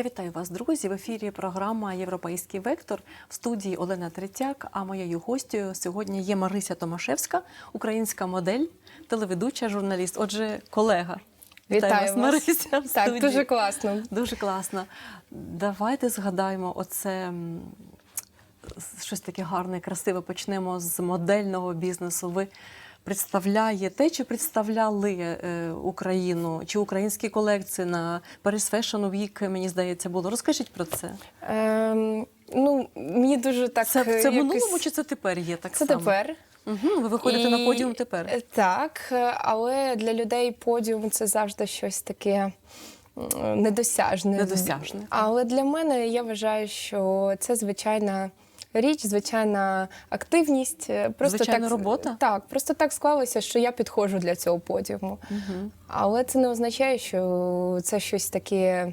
Я вітаю вас, друзі. В ефірі програма Європейський вектор в студії Олена Третяк. А моєю гостю сьогодні є Марися Томашевська, українська модель, телеведуча, журналіст. Отже, колега. Вітаю вас, вас. Марися. в Так, студії. дуже класно. Дуже класно. Давайте згадаємо оце щось таке гарне, красиве. Почнемо з модельного бізнесу. Ви представляєте чи представляли е, Україну чи українські колекції на Paris Fashion Week, мені здається, було. Розкажіть про це. Ем, ну, мені дуже так. Це, це в якось- минулому чи це тепер є так Це само? тепер. Угу, ви виходите на подіум тепер. е, Так, але для людей подіум це завжди щось таке. Недосяжне. Недосяжне. Але для мене я вважаю, що це звичайна річ, звичайна активність. е, Просто Звичайна так, робота? Так, просто так склалося, що я підходжу для цього подіуму. Угу. Але це не означає, що це щось таке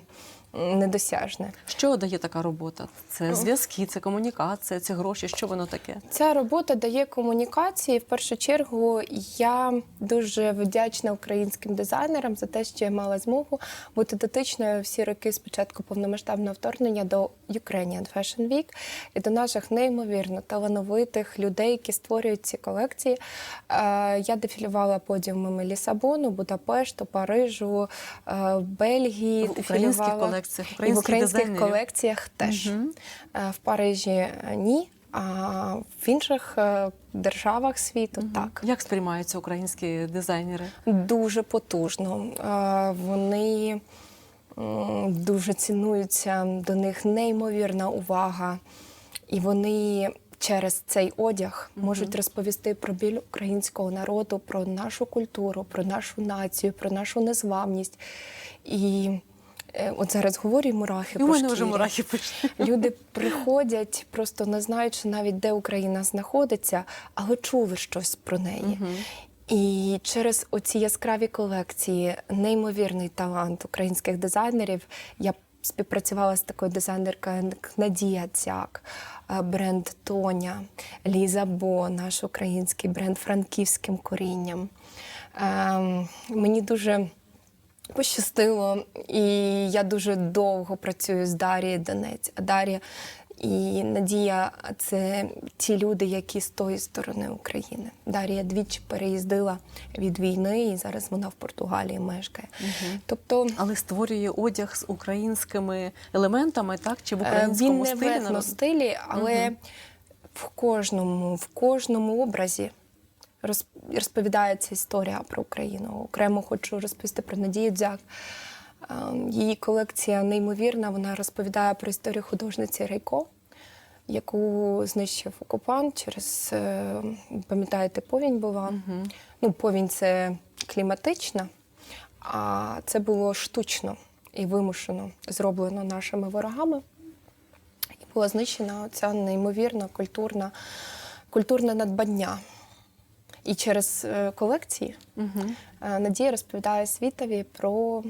недосяжне. Що дає така робота? Це зв'язки, це комунікація, це гроші. Що воно таке? Ця робота дає комунікації. В першу чергу я дуже вдячна українським дизайнерам за те, що я мала змогу бути дотичною всі роки з початку повномасштабного вторгнення до Ukrainian Fashion Week і до наших неймовірно талановитих людей, які створюють ці колекції. Е, Я дефілювала подіумами Лісабону, Будапешту, Парижу, е, Бельгії. В дефілювала- колекціях, і в українських дизайнерів. колекціях теж. Е, В Парижі е, ні, а в інших е, державах світу так. Як сприймаються українські дизайнери? Дуже потужно. Вони дуже цінуються, до них неймовірна увага. І вони через цей одяг можуть розповісти про біль українського народу, про нашу культуру, про нашу націю, про нашу незламність. І от зараз говорю і мурахи. І у мене вже мурахи пішли. Люди приходять, просто не знаючи навіть, де Україна знаходиться, але чули щось про неї. І через оці яскраві колекції, неймовірний талант українських дизайнерів. Я співпрацювала з такою дизайнеркою як Надія Цяк, е, бренд Тоня, Ліза Бо, наш український бренд франківським корінням. Ем, мені дуже пощастило, і я дуже довго працюю з Дарією Донець. А Дар'я і Надія це ті люди, які з тої сторони України. Дар'я двічі переїздила від війни, і зараз вона в Португалії мешкає. Тобто Але створює одяг з українськими елементами, так? Чи в е, українському він не в стилі? народ- етностилі, але в кожному, в кожному образі. Роз- Розповідається історія про Україну. Окремо хочу розповісти про Надію Дзяк. Ем, Її колекція неймовірна. Вона розповідає про історію художниці Рейко, яку знищив окупант через, е, пам'ятаєте, повінь була. Ну, повінь це кліматична, а це було штучно і вимушено зроблено нашими ворогами. І була знищена ця неймовірна культурна, культурне надбання. І через е, колекції е, Надія розповідає світові про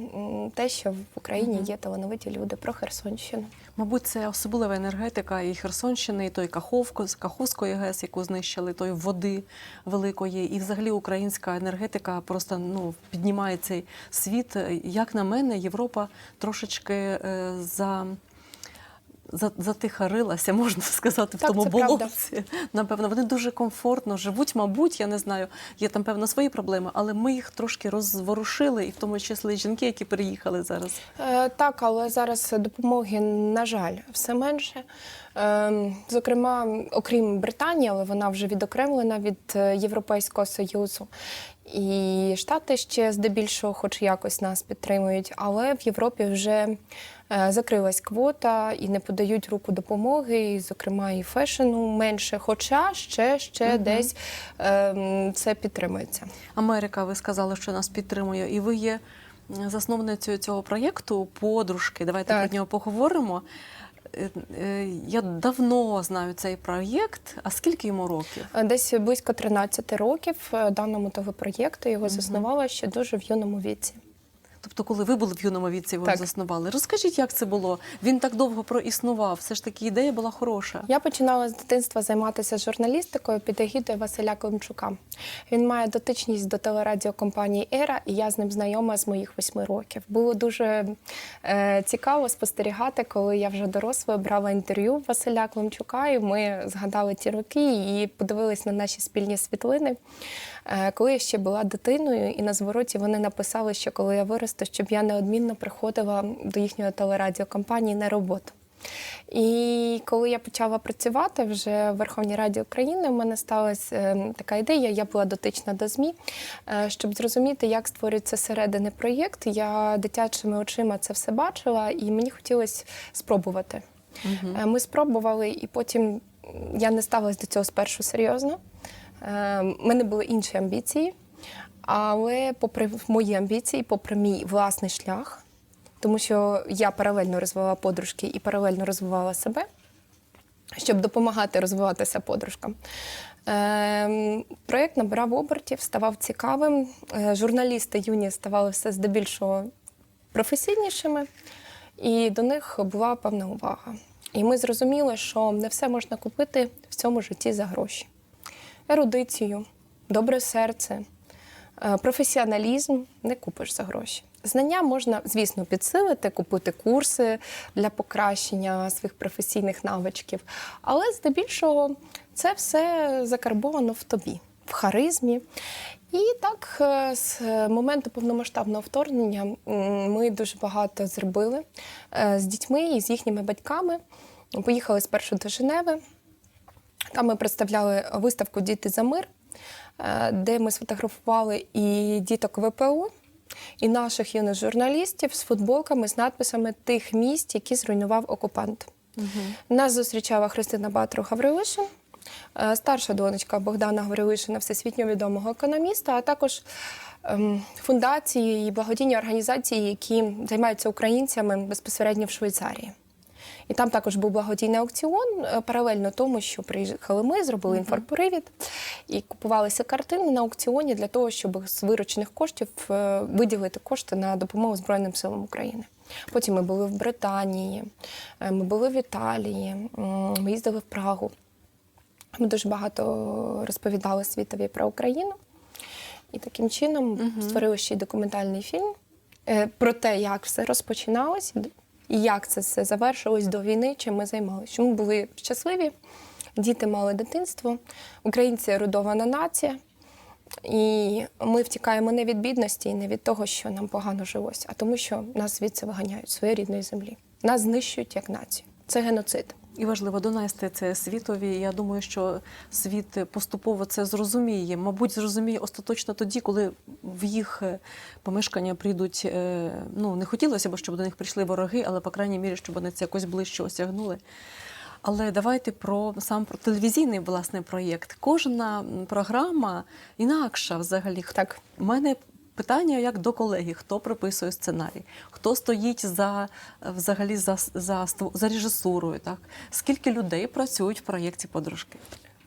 те, що в Україні є талановиті люди, про Херсонщину. Мабуть, це особлива енергетика і Херсонщини, і той Каховко, з Каховської ГЕС, яку знищили, той води великої. І взагалі українська енергетика просто ну, піднімає цей світ. Як на мене, Європа трошечки е, за. За- Затихарилася, можна сказати, в Так, тому це правда. болоті. Напевно, вони дуже комфортно живуть. Мабуть, я не знаю, є там певно свої проблеми, але ми їх трошки розворушили, і в тому числі жінки, які переїхали зараз. Е, так, але зараз допомоги, на жаль, все менше. Е, зокрема, окрім Британії, але вона вже відокремлена від е, Європейського Союзу. І Штати ще здебільшого, хоч якось нас підтримують, але в Європі вже закрилась квота і не подають руку допомоги, і, зокрема, і фешену менше. Хоча ще, ще десь е, це підтримується. Америка, ви сказали, що нас підтримує, і ви є засновницею цього проєкту подружки. Давайте Так. про нього поговоримо. Е, е, Я давно знаю цей проєкт. А скільки йому років? Е, Десь близько 13 років е, даному того проєкту його заснувала ще дуже в юному віці. Тобто, коли ви були в юному віці, ви Так. заснували. Розкажіть, як це було? Він так довго проіснував. Все ж таки ідея була хороша. Я починала з дитинства займатися журналістикою під егідою Василя Климчука. Він має дотичність до телерадіокомпанії Ера, і я з ним знайома з моїх восьми років. Було дуже е, цікаво спостерігати, коли я вже дорослою брала інтерв'ю Василя Климчука, і ми згадали ті роки і подивились на наші спільні світлини. Е, коли я ще була дитиною, і на звороті вони написали, що коли я виросту, щоб я неодмінно приходила до їхньої телерадіокомпанії на роботу. І коли я почала працювати вже в Верховній Раді України, в мене сталася е, така ідея. Я була дотична до ЗМІ. Е, Щоб зрозуміти, як створюється середини проєкт, я дитячими очима це все бачила, і мені хотілося спробувати. Е, Ми спробували, і потім я не ставилась до цього спершу серйозно. Е, У мене були інші амбіції, але попри мої амбіції, попри мій власний шлях, тому що я паралельно розвивала подружки і паралельно розвивала себе, щоб допомагати розвиватися подружкам. Ем, Проєкт набирав обертів, ставав цікавим. Е, Журналісти юні ставали все здебільшого професійнішими, і до них була певна увага. І ми зрозуміли, що не все можна купити в цьому житті за гроші. Ерудицію, добре серце, е, професіоналізм не купиш за гроші. Знання можна, звісно, підсилити, купити курси для покращення своїх професійних навичків, але здебільшого це все закарбовано в тобі, в харизмі. І так, е, з моменту повномасштабного вторгнення ми дуже багато зробили е, з дітьми і з їхніми батьками. Поїхали спершу до Женеви. Там ми представляли виставку Діти за мир, е, де ми сфотографували і діток ВПО, і наших юних журналістів з футболками з надписами тих місць, які зруйнував окупант. Нас зустрічала Христина Батру Гаврилишин, е, старша донечка Богдана Гаврилишина, всесвітньо відомого економіста, а також ем, фундації і благодійні організації, які займаються українцями безпосередньо в Швейцарії. І там також був благодійний аукціон, е, паралельно тому, що приїхали ми, зробили інфопривід і купувалися картини на аукціоні для того, щоб з виручених коштів е, виділити кошти на допомогу Збройним силам України. Потім ми були в Британії, е, ми були в Італії, ми їздили в Прагу. Ми дуже багато розповідали світові про Україну. І таким чином створили ще й документальний фільм про те, як все розпочиналось і як це все завершилось до війни, чим ми займалися. Чому були щасливі, діти мали дитинство, українці родована нація. І ми втікаємо не від бідності і не від того, що нам погано жилось, а тому, що нас звідси виганяють своєї рідної землі. Нас знищують як націю. Це геноцид. І важливо донести це світові. Я думаю, що світ поступово це зрозуміє. Мабуть, зрозуміє остаточно тоді, коли в їх е, помешкання прийдуть. е, Ну не хотілося б, щоб до них прийшли вороги, але по крайній мірі, щоб вони це якось ближче осягнули. Але давайте про сам про телевізійний власне проєкт. Кожна програма інакша взагалі. Так. У мене питання як до колеги: хто прописує сценарій, хто стоїть за е, взагалі за, за, за режисурою, так скільки людей працюють в проєкті подружки?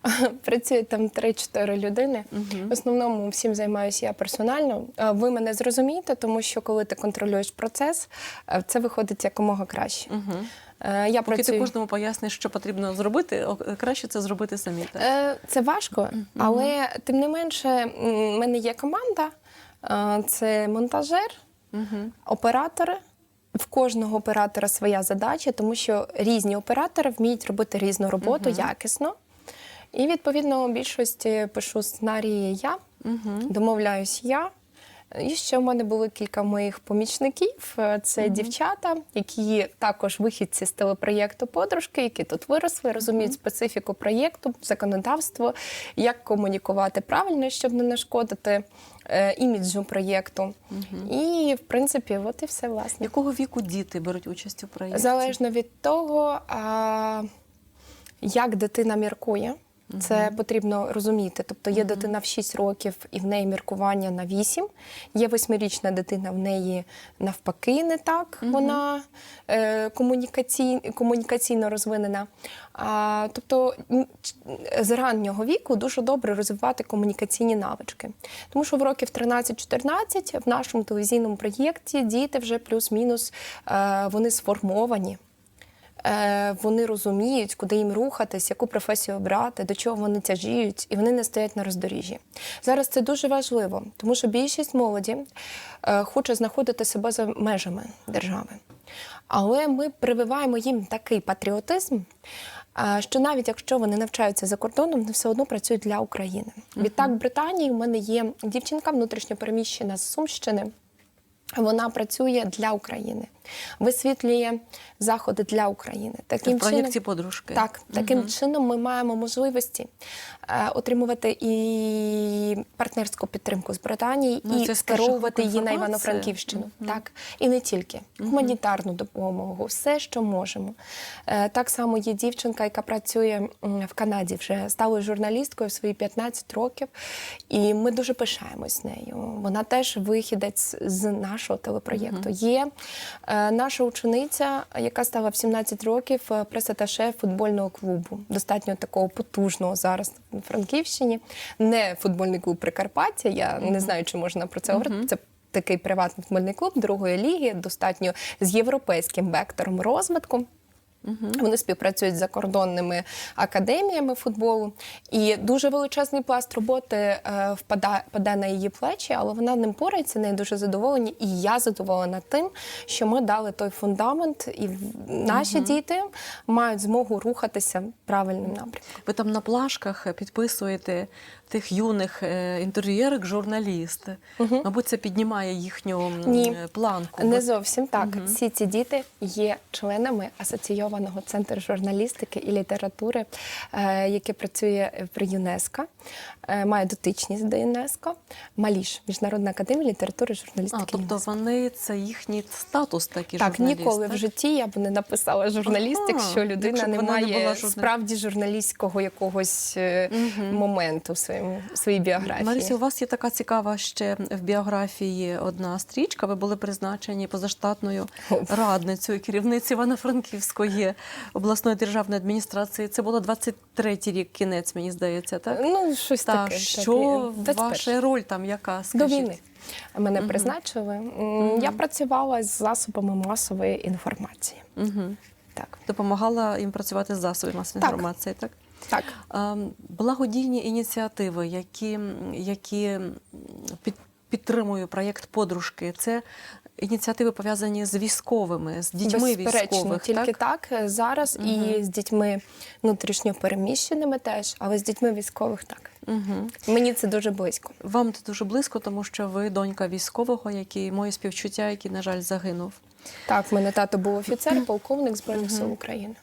Працює там 3-4 людини. В основному всім займаюся я персонально. Ви мене зрозумієте, тому що коли ти контролюєш процес, е, це виходить якомога краще. Угу. Я Поки ти кожному поясниш, що потрібно зробити, краще це зробити самі. Так? Це важко, але тим не менше, в мене є команда, це монтажер, оператори. В кожного оператора своя задача, тому що різні оператори вміють робити різну роботу якісно. І відповідно у більшості пишу сценарії я, домовляюсь я. І ще в мене були кілька моїх помічників. Е, Це дівчата, які також вихідці з телепроєкту подружки, які тут виросли, розуміють специфіку проєкту, законодавство, як комунікувати правильно, щоб не нашкодити е, іміджу проєкту. І, в принципі, от і все власне. Якого віку діти беруть участь у проєкті? Залежно від того, а, як дитина міркує. Це потрібно розуміти. Тобто є дитина в 6 років і в неї міркування на 8. Є восьмирічна дитина, в неї навпаки не так. Вона е, комунікаційно, комунікаційно розвинена. А, тобто з раннього віку дуже добре розвивати комунікаційні навички. Тому що в років 13-14 в нашому телевізійному проєкті діти вже плюс-мінус е, вони сформовані. Е, Вони розуміють, куди їм рухатись, яку професію обрати, до чого вони тяжіють, і вони не стоять на роздоріжжі. Зараз це дуже важливо, тому що більшість молоді е, хоче знаходити себе за межами держави. Але ми прививаємо їм такий патріотизм, е, що навіть якщо вони навчаються за кордоном, вони все одно працюють для України. Відтак, в Британії у мене є дівчинка внутрішньо переміщена з Сумщини. Вона працює для України, висвітлює заходи для України. Таким в проєкті подружки. так, таким чином ми маємо можливості е, отримувати і партнерську підтримку з Британії, Ну, і скеровувати її на. Івано-Франківщину. Так, і не тільки гуманітарну допомогу, все, що можемо. Е, так само є дівчинка, яка працює в Канаді, вже стала журналісткою в свої 15 років, і ми дуже пишаємось нею. Вона теж вихідець з нашого телепроєкту. Є е, наша учениця, яка стала в 17 років пресаташе футбольного клубу, достатньо такого потужного зараз на Франківщині. Не футбольний клуб Прикарпаття. Я не знаю, чи можна про це говорити. Це такий приватний футбольний клуб другої ліги, достатньо з європейським вектором розвитку. Вони співпрацюють з закордонними академіями футболу, і дуже величезний пласт роботи е, впаде на її плечі, але вона ним порається, нею дуже задоволені. І я задоволена тим, що ми дали той фундамент, і наші діти мають змогу рухатися правильним напрямком. Ви там на плашках підписуєте тих юних інтер'єрок інтер'єрик журналіст. Мабуть, це піднімає їхню Ні. планку. Не зовсім так. Всі ці діти є членами асоційованого центру журналістики і літератури, е, яке працює при ЮНЕСКО, е, має дотичність до ЮНЕСКО. Маліш, Міжнародна академія літератури і журналістики. А, тобто ЮНЕСКО. вони це їхній статус такий Так, журналіст, ніколи так? в житті я б не написала журналіст, Ага, якщо людина якщо не вона не має справді журналістського якогось е, моменту в своєму в своїй біографії. Марисі, у вас є така цікава ще в біографії одна стрічка. Ви були призначені позаштатною радницею керівниці Івано-Франківської обласної державної адміністрації. Це було 23-й рік, кінець, мені здається, так? Ну, щось Що так, ваша роль там яка? До війни мене призначили. Я працювала з засобами масової інформації. Так, Допомагала їм працювати з засобів масової Так. інформації, так? так. Ем, Благодійні ініціативи, які, які під, підтримує проєкт подружки, це ініціативи пов'язані з військовими, з дітьми Безперечно, військових. тільки так? так, е, зараз і з дітьми внутрішньо переміщеними теж, але з дітьми військових так. Угу. Мені це дуже близько. Вам це дуже близько, тому що ви донька військового, який моє співчуття, який, на жаль, загинув. Так, в мене тато був офіцер, полковник Збройних сил України.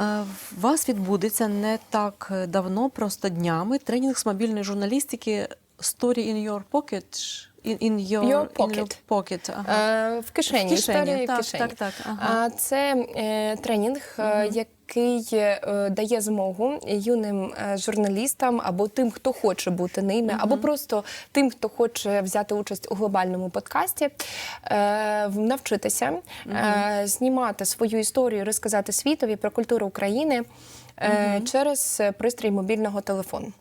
Е, В вас відбудеться не так давно, просто днями, тренінг з мобільної журналістики Story in your pocket. In, in your, Your In your pocket. pocket. Ага. Е, В кишені, В кишені, так, в кишені. так, так, ага. А це е, тренінг, е, який е, дає змогу юним е, журналістам або тим, хто хоче бути ними, або просто тим, хто хоче взяти участь у глобальному подкасті, е, навчитися е, знімати свою історію, розказати світові про культуру України е, через пристрій мобільного телефону.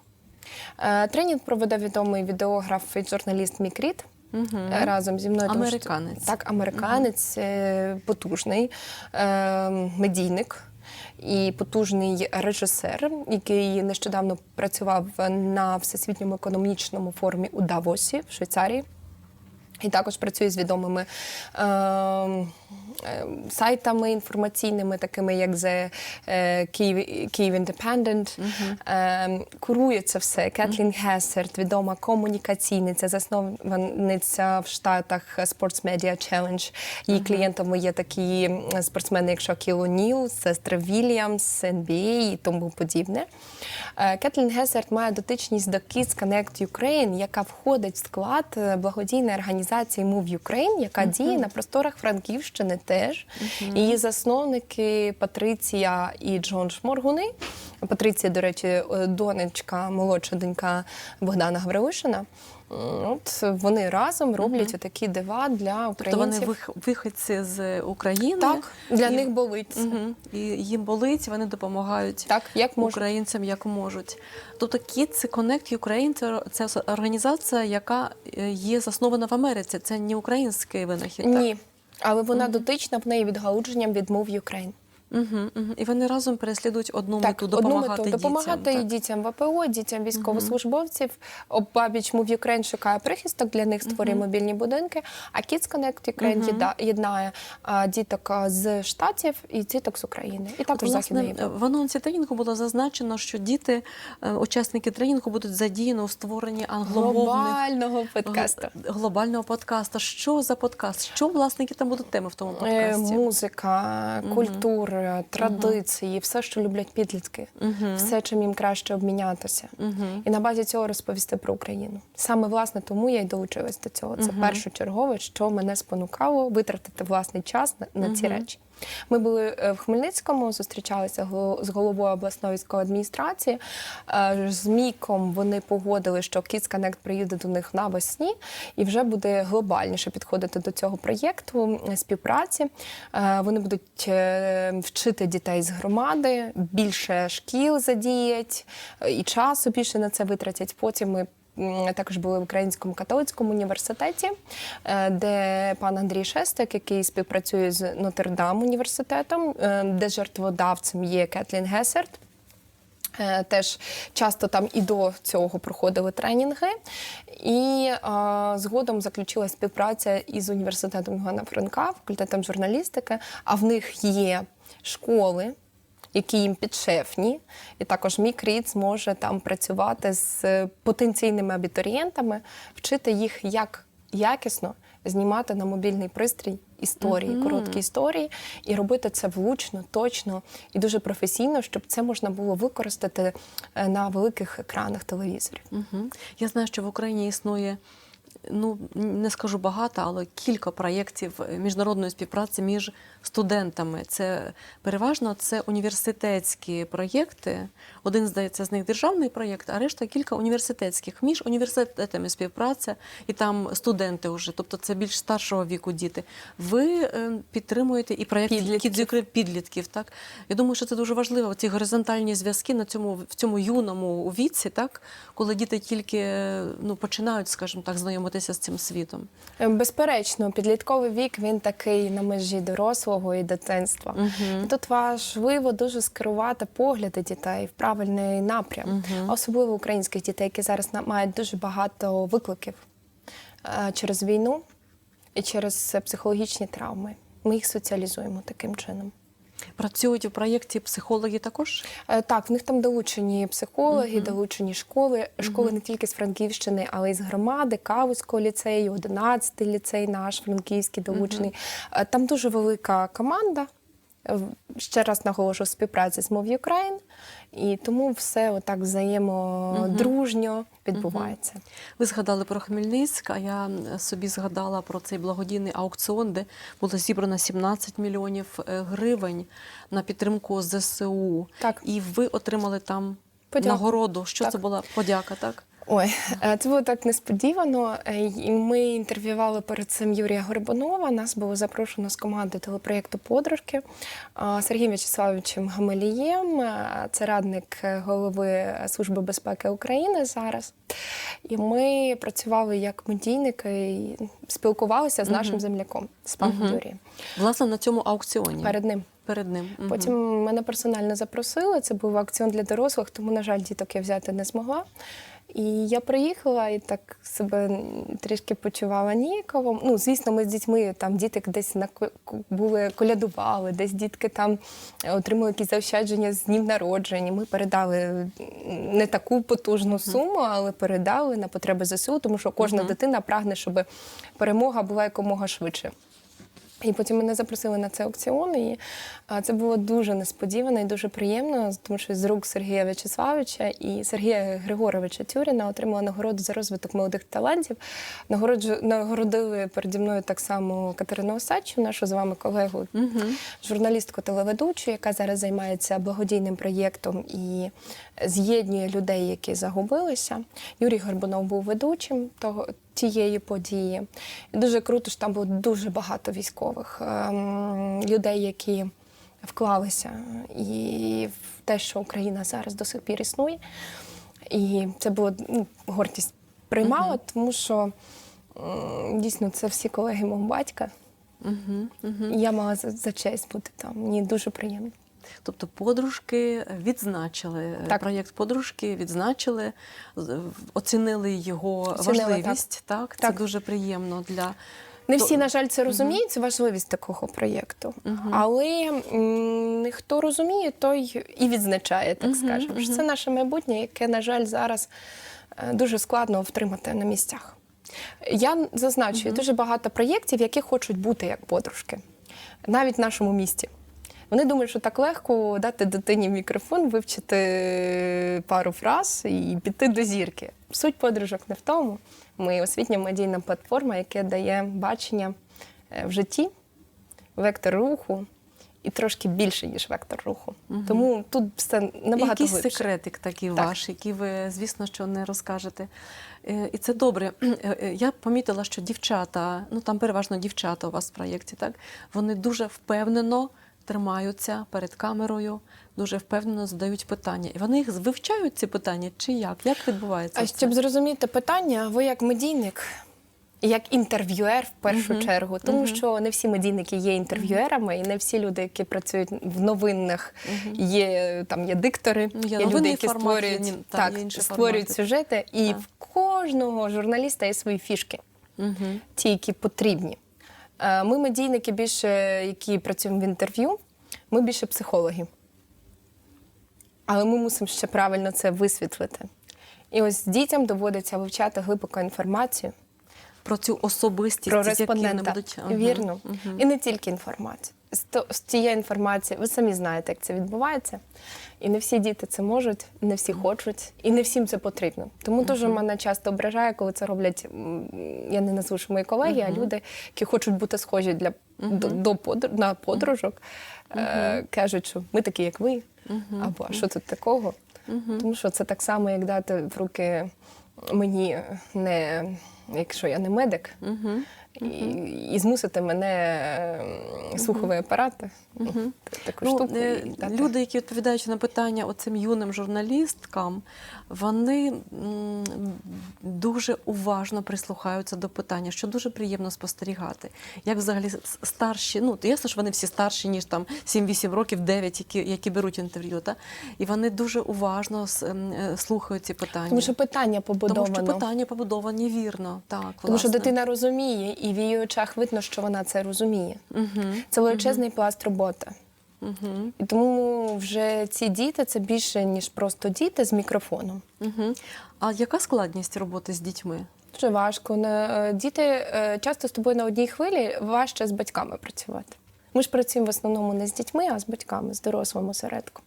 Е, Тренінг проведе відомий відеограф і журналіст Мікріт. Угу. Разом зі мною тому що- Американець. так, американець, угу. потужний медійник і потужний режисер, який нещодавно працював на всесвітньому економічному форумі у Давосі в Швейцарії. І також працює з відомими е, е, сайтами інформаційними, такими як The е, Київ Independent. Е, курує це все. Кетлін Гесерт, відома комунікаційниця, засновниця в Штатах Sports Media Challenge. Її клієнтами є такі спортсмени, як Шакіл О'Ніл, сестра Вільямс, NBA і тому подібне. Е, Кетлін Гесерт має дотичність до Kids Connect Ukraine, яка входить в склад е, благодійної організації організації Move Ukraine, яка діє на просторах Франківщини теж. Її засновники Патриція і Джон Шморгуни. Патриція, до речі, е, донечка, молодша донька Богдана Гаврилишина. М, От вони разом роблять такі дива для Тобто вони українців. виходці з України. Так, для і- них болить. Мгм. І їм болить, вони допомагають Так, як можуть. українцям як можуть. Тобто Kids Connect Ukraine – це, це організація, яка е, є заснована в Америці. Це не український винахід. Ні. Але вона дотична в неї відгалудженням від Move Ukraine. Угу, угу. І вони разом переслідують одну Так, мету одну допомагати мету допомагати дітям. і дітям ВПО, дітям військовослужбовців. Обабіч Move Ukraine шукає прихисток для них, створює мобільні будинки. А Kids Connect Ukraine єда- єднає а, діток з штатів і діток з України, і також Власне, західної Європи. в анонсі тренінгу було зазначено, що діти, е, учасники тренінгу, будуть задіяні у створенні англомовних глобального подкасту. глобального подкасту. Що за подкаст? Що власне які там будуть теми в тому Е, подкасті? Музика, культура, традиції, все, що люблять підлітки, все, чим їм краще обмінятися. І на базі цього розповісти про Україну. Саме власне тому я й долучилась до цього. Це першочергове, що мене спонукало витратити власний час на, на ці речі. Ми були е, в Хмельницькому, зустрічалися з головою обласної військової адміністрації. Е, З Міком вони погодили, що Kids приїде до них навесні і вже буде глобальніше підходити до цього проєкту співпраці. Е, Вони будуть вчити дітей з громади, більше шкіл задіять і часу більше на це витратять. Потім ми Також були в Українському католицькому університеті, е, де пан Андрій Шестик, який співпрацює з Нотр-Дам університетом, е, де жертводавцем є Кетлін Гесерт. Теж часто там і до цього проходили тренінги, і е, згодом заключила співпраця із університетом Івана Франка, факультетом журналістики. А в них є школи, які їм підшефні, і також мій кріт зможе там працювати з е, потенційними абітурієнтами, вчити їх як якісно знімати на мобільний пристрій історії, короткі історії, і робити це влучно, точно і дуже професійно, щоб це можна було використати е, на великих екранах телевізорів. Угу. Я знаю, що в Україні існує. Ну не скажу багато, але кілька проєктів міжнародної співпраці між студентами. Це переважно це університетські проєкти. Один здається з них державний проєкт, а решта кілька університетських. Між університетами співпраця, і там студенти вже, тобто це більш старшого віку діти. Ви е, підтримуєте і проєкт Підлітків. Підлітків. Так я думаю, що це дуже важливо. Ці горизонтальні зв'язки на цьому в цьому юному віці, так коли діти тільки е, ну починають, скажімо так, знайомитися з цим світом. Е, Безперечно, підлітковий вік він такий на межі дорослого і дитинства. І тут важливо дуже скерувати погляди дітей в правильний напрям, особливо українських дітей, які зараз мають дуже багато викликів е, через війну і через психологічні травми. Ми їх соціалізуємо таким чином. Працюють у проєкті психологи також. Е, Так, в них там долучені психологи, долучені школи, школи не тільки з Франківщини, але й з громади, Кавузького ліцею, 11-й ліцей наш франківський долучений. Е, Там дуже велика команда. Е, Ще раз наголошу співпраця з Move Ukraine, і тому все отак взаємодружньо відбувається. Ви згадали про Хмельницьк, а я собі згадала про цей благодійний аукціон, де було зібрано 17 мільйонів е, гривень на підтримку ЗСУ. Так. І ви отримали там Подяку. нагороду. Що Так. це була подяка, так? Ой, е, це було так несподівано. Е, Ми інтерв'ювали перед цим Юрія Горбунова. Нас було запрошено з команди телепроєкту Подружки е, Сергієм В'ячеславовичем Гамалієм. е, Це радник голови Служби безпеки України зараз. І ми працювали як медійники і спілкувалися з нашим земляком, з паном Юрієм. Власне, на цьому аукціоні. Перед ним. Перед ним. Потім мене персонально запросили. Це був акціон для дорослих, тому, на жаль, діток я взяти не змогла. І я приїхала і так себе трішки почувала ніяково. Ну, звісно, ми з дітьми там діти десь на були колядували, десь дітки там отримали якісь заощадження з днів народження. Ми передали не таку потужну суму, але передали на потреби ЗСУ, тому що кожна дитина прагне, щоб перемога була якомога швидше. І потім мене запросили на цей аукціон, і це було дуже несподівано і дуже приємно, тому що з рук Сергія В'ячеславовича і Сергія Григоровича Тюріна отримала нагороду за розвиток молодих талантів. Нагороджу, нагородили переді мною так само Катерину Осадчу, нашу з вами колегу, журналістку телеведучу, яка зараз займається благодійним проєктом і з'єднує людей, які загубилися. Юрій Горбунов був ведучим того. Тієї події. І дуже круто, що там було дуже багато військових ем, людей, які вклалися і в те, що Україна зараз до сих пір існує. І це було ну, гордість приймала, тому що дійсно це всі колеги мого батька. І я мала за, за честь бути там. Мені дуже приємно. Тобто подружки відзначили е, Так. проєкт подружки, відзначили, оцінили його Оцінили, важливість. Так. це Так. дуже приємно для Не всі, на жаль, це розуміють, це важливість такого проєкту. Але м, хто розуміє, той і відзначає, так скажемо. що Це наше майбутнє, яке, на жаль, зараз е, дуже складно втримати на місцях. Я зазначу, є дуже багато проєктів, які хочуть бути як подружки, навіть в нашому місті. Вони думають, що так легко дати дитині мікрофон, вивчити пару фраз і піти до зірки. Суть подружок не в тому. Ми освітня медійна платформа, яка дає бачення е, в житті, вектор руху і трошки більше, ніж вектор руху. Тому тут все набагато якийсь глибше. секретик такий Так. ваш, який ви, звісно, що не розкажете. Е, І це добре. Е, е, Я помітила, що дівчата, ну там переважно дівчата у вас в проєкті, так вони дуже впевнено тримаються перед камерою, дуже впевнено задають питання. І вони їх вивчають ці питання чи як? Як відбувається? А це? щоб зрозуміти питання, ви як медійник, як інтерв'юер в першу чергу, тому що не всі медійники є інтерв'юерами, і не всі люди, які працюють в новинах, є там є диктори, є є, люди, які формат, створюють, є так, є створюють сюжети, і Так. в кожного журналіста є свої фішки, ті, які потрібні. Е, Ми, медійники, більше, які працюємо в інтерв'ю, ми більше психологи. Але ми мусимо ще правильно це висвітлити. І ось дітям доводиться вивчати глибоко інформацію про цю особистість, про респондента. будуть. Вірно. І не тільки інформацію. З, то, з цієї інформації, ви самі знаєте, як це відбувається. І не всі діти це можуть, не всі хочуть, і не всім це потрібно. Тому дуже мене часто ображає, коли це роблять, я не назву, що мої колеги, а люди, які хочуть бути схожі для, до, на подружок, е, кажуть, що ми такі, як ви, або а що тут такого. Тому що це так само, як дати в руки мені не, якщо я не медик, і, і змусити мене м, слуховий апарат, ну, таку Ну, штуку. е, і дати. люди, які відповідають на питання оцим юним журналісткам, вони м, дуже уважно прислухаються до питання, що дуже приємно спостерігати. Як взагалі старші, ну ясно, що вони всі старші, ніж там 7-8 років, 9, які, які беруть інтерв'ю, та? і вони дуже уважно с- ем, е, слухають ці питання. Тому що питання побудовано. Тому що питання побудовані вірно. Так, Тому що дитина розуміє, і в її очах видно, що вона це розуміє. Мгм. Це величезний пласт роботи. Мгм. І тому вже ці діти це більше, ніж просто діти з мікрофоном. Мгм. А яка складність роботи з дітьми? Дуже важко. Е, Діти е, часто з тобою на одній хвилі важче з батьками працювати. Ми ж працюємо в основному не з дітьми, а з батьками, з дорослим осередком.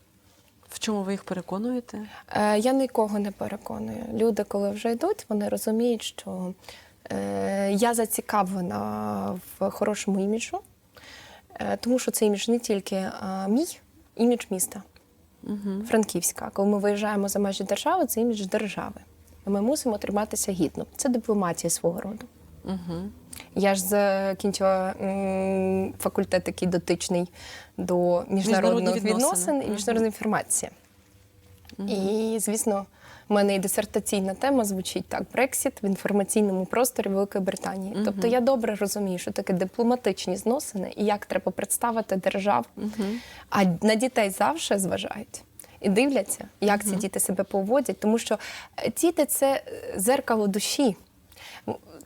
В чому ви їх переконуєте? Е, Я нікого не переконую. Люди, коли вже йдуть, вони розуміють, що я зацікавлена в хорошому іміджу, е, тому що це імідж не тільки е, мій, імідж міста Франківська. Коли ми виїжджаємо за межі держави, це імідж держави. Ми мусимо триматися гідно. Це дипломатія свого роду. Угу. Я ж закінчила факультет, який дотичний до міжнародних відносин і Мгм. міжнародна інформація. І, звісно, в мене і дисертаційна тема звучить так: Брексіт в інформаційному просторі Великої Британії. Тобто я добре розумію, що таке дипломатичні зносини і як треба представити державу. А на дітей завжди зважають. І дивляться, як ці діти себе поводять, тому що діти це зеркало душі.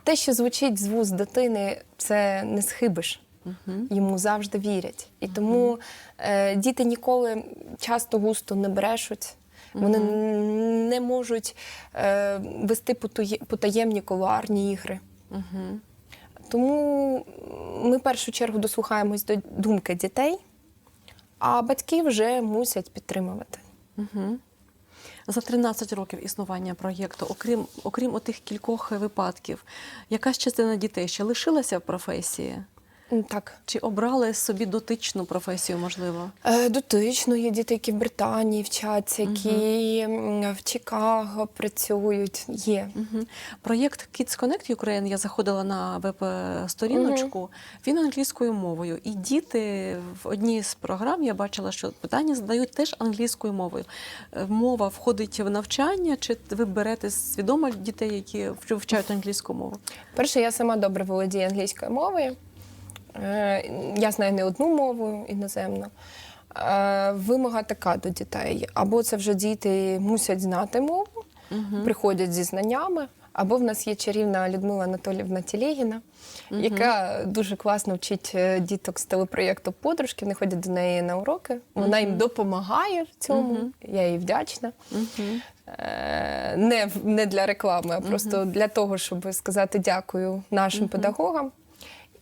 Те, що звучить з вуст дитини, це не схибиш. Йому завжди вірять. І тому е, діти ніколи часто густо не брешуть. Вони н- не можуть е, вести потаємні колуарні ігри. Тому ми в першу чергу дослухаємось до думки дітей, а батьки вже мусять підтримувати. Угу. За 13 років існування проєкту, окрім, окрім отих кількох випадків, якась частина дітей ще лишилася в професії? Так. Чи обрали собі дотичну професію, можливо? Е, Дотично є діти, які в Британії вчаться, які м, в Чикаго працюють. Є. Угу. Проєкт Kids Connect Ukraine, я заходила на веб-сторіночку, він англійською мовою. І діти в одній з програм я бачила, що питання задають теж англійською мовою. Е, Мова входить в навчання, чи ви берете свідомо дітей, які вч- вивчають англійську мову? Перше, я сама добре володію англійською мовою. Е, Я знаю не одну мову іноземну. Е, Вимога така до дітей. Або це вже діти мусять знати мову, приходять зі знаннями, або в нас є чарівна Людмила Анатолівна Тілегіна, яка дуже класно вчить е, діток з телепроєкту подружки. Вони ходять до неї на уроки. Вона їм допомагає в цьому. Я їй вдячна. Е, Не, не для реклами, а просто для того, щоб сказати дякую нашим педагогам.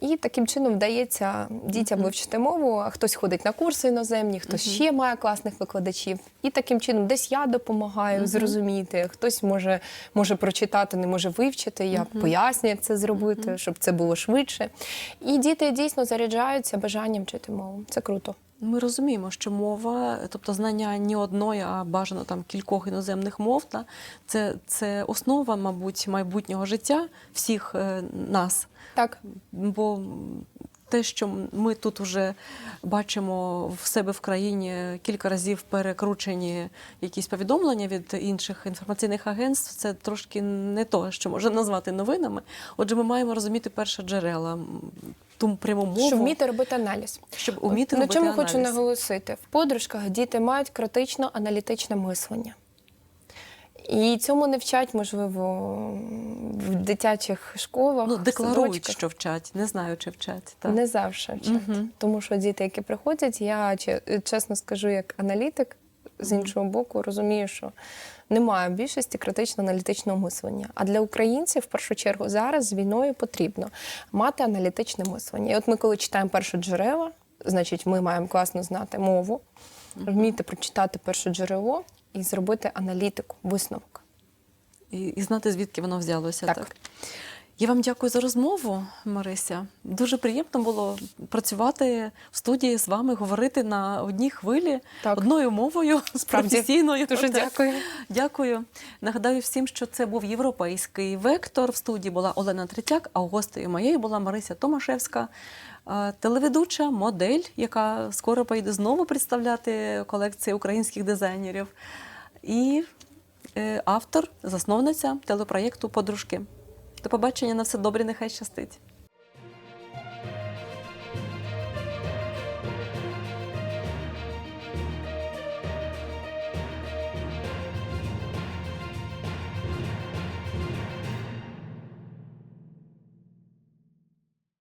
І таким чином вдається дітям вивчити мову, а хтось ходить на курси іноземні, хтось ще має класних викладачів. І таким чином десь я допомагаю зрозуміти, хтось може, може прочитати, не може вивчити. Я пояснюю, як це зробити, щоб це було швидше. І діти дійсно заряджаються бажанням вчити мову. Це круто. Ми розуміємо, що мова, тобто знання не одної, а бажано там кількох іноземних мов, та, це, це основа, мабуть, майбутнього життя всіх е, нас. Так. Бо те, що ми тут вже бачимо в себе в країні кілька разів перекручені якісь повідомлення від інших інформаційних агентств, це трошки не то, що можна назвати новинами. Отже, ми маємо розуміти перше джерела, пряму мову, Щоб вміти робити аналіз. щоб уміти На робити чому аналіз. хочу наголосити? В подружках діти мають критично-аналітичне мислення. І цьому не вчать, можливо, в дитячих школах. Ну, декларують, садочках. що вчать, не знаю, чи вчать. Так. Не завжди вчать. Мгм. Тому що діти, які приходять, я че- чесно скажу, як аналітик, з іншого боку, розумію, що немає більшості критично-аналітичного мислення. А для українців, в першу чергу, зараз з війною потрібно мати аналітичне мислення. І от ми, коли читаємо перше джерела, значить, ми маємо класно знати мову, вміти прочитати перше джерело і зробити аналітику, висновок. І, і знати, звідки воно взялося. Так. Так. Я вам дякую за розмову, Марися. Дуже приємно було працювати в студії з вами, говорити на одній хвилі, Так. одною мовою, Справді. професійною. Дуже Так. дякую. Дякую. Нагадаю всім, що це був європейський вектор. В студії була Олена Третяк, а гостею моєю була Марися Томашевська, телеведуча, модель, яка скоро поїде знову представляти колекції українських дизайнерів. І е, автор, засновниця телепроєкту Подружки. До побачення на все добре, нехай щастить.